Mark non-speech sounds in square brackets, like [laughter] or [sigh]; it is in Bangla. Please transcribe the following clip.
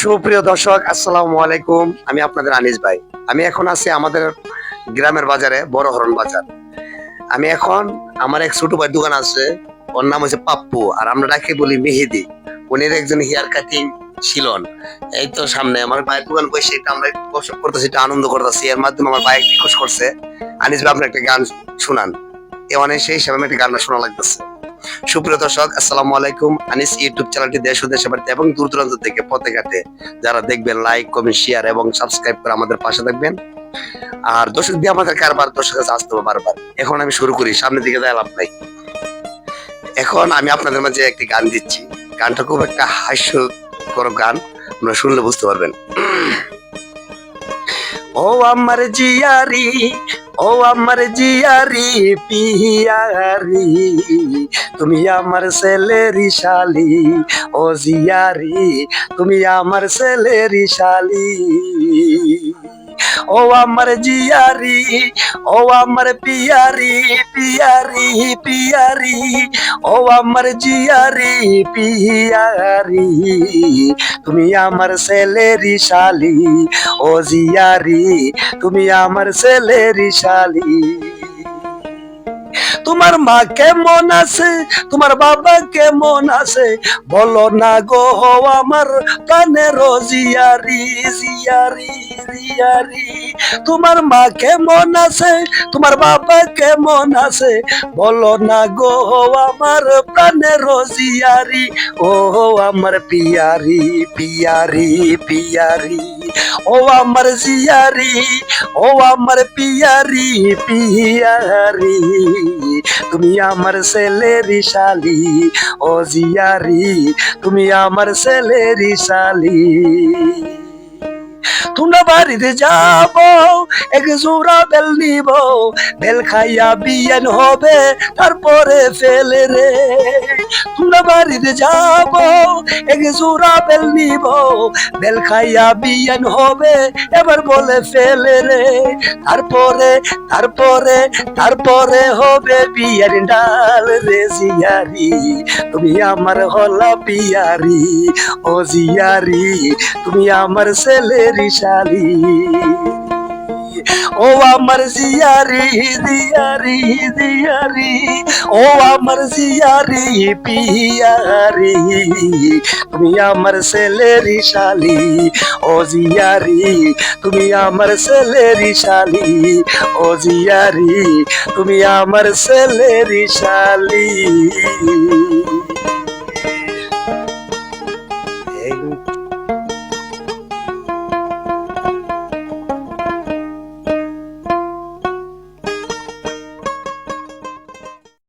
সুপ্রিয় দর্শক, আসসালামু আলাইকুম। আমি আপনাদের আনিস ভাই। আমি এখন আছি আমাদের গ্রামের বাজারে বড় হরণ বাজার। আমি এখন আমার এক ছোট ভাই দোকান আছে, ওর নাম হচ্ছে পাপ্পু, আর আমরা ডাকে বলি মেহেদি। উনির একজন হেয়ার কাটিং শিলন। এই তো সামনে আমার ভাইয়ের দোকান বসে, এটা আমরা করতেছি একটু আনন্দ করতেছি। এর মাধ্যমে আমার ভাই রিকোয়েস্ট করছে। আনিস ভাই, আপনি একটা গান শুনান। এ অনেক সেই হিসাবে আমি একটা গান শোনা লাগতেছে। সুপ্রিয় দর্শক, আসসালামু আলাইকুম। আনিস ইউটিউব চ্যানেলটি দেশ ও দেশের বাড়িতে এবং দূর দূরান্ত থেকে পথে ঘাটে যারা দেখবেন লাইক কমেন্ট শেয়ার এবং সাবস্ক্রাইব করে আমাদের পাশে থাকবেন। আর দর্শক দিয়ে আমাদের কারবার, দর্শক কাছে আসতে হবে বারবার। এখন আমি শুরু করি, সামনের দিকে যাই, লাভ নাই। এখন আমি আপনাদের মাঝে একটি গান দিচ্ছি। গানটা খুব একটা হাস্যকর গান, আপনারা শুনলে বুঝতে পারবেন। [clears throat] ও আমার জিয়ারি ও আমার জিয়ারি পিয়ারি তুমি আমার ছেলেরি শালি ও জিয়ারি তুমি আমার ছেলেরি শালি ও আমার জিয়ারি, ও আমার পিয়ারি পিয়ারি পিয়ারি, ও আমার জিয়ারি, পিয়ারি। তুমি আমার ছেলেরি শালি, ও জিয়ারি, তুমি আমার ছেলেরি শালি। তোমার মা কেমন আছে? তোমার বাবা কেমন আছে? বলো না গো, আমার কানের জিয়ারি জিয়ারি জিয়ারি তোমার মা কেমন আছে? তোমার বাবা কেমন আছে? বলো না গো, আমার প্রাণের জিয়ারি ও, আমার পিয়ারি পিয়ারি পিয়ারি। ও, আমার জিয়ারি, ও, আমার পিয়ারি পিয়ারি। তুমি আমার ছেলেরি শালি ও জিয়ারি তুমি আমার ছেলেরি শালি। তোমরা বাড়িতে যাব এক জোড়া বেল নিব, বেল খাইয়া বিয়ান হবে, তারপরে ফেলে রে। তোমরা বাড়িতে যাব এক জোড়া বেল নিব, বেল খাইয়া বিয়ান হবে, এবার বলে ফেলে রে। তারপরে তারপরে তারপরে হবে বিয়ার ডাল রে জিয়ারি। তুমি আমার হলা পিয়ারি, ও জিয়ারি, তুমি আমার ছেলেরি শালি। ও আমার জিয়ারি জিয়ারি জিয়ারি ও আমার জিয়ারি পিয়ারি তুমি আমার ছেলেরি শালি। ও জিয়ারি, তুমি আমার ছেলেরি শালি। ও জিয়ারি, তুমি আমার ছেলেরি শালি।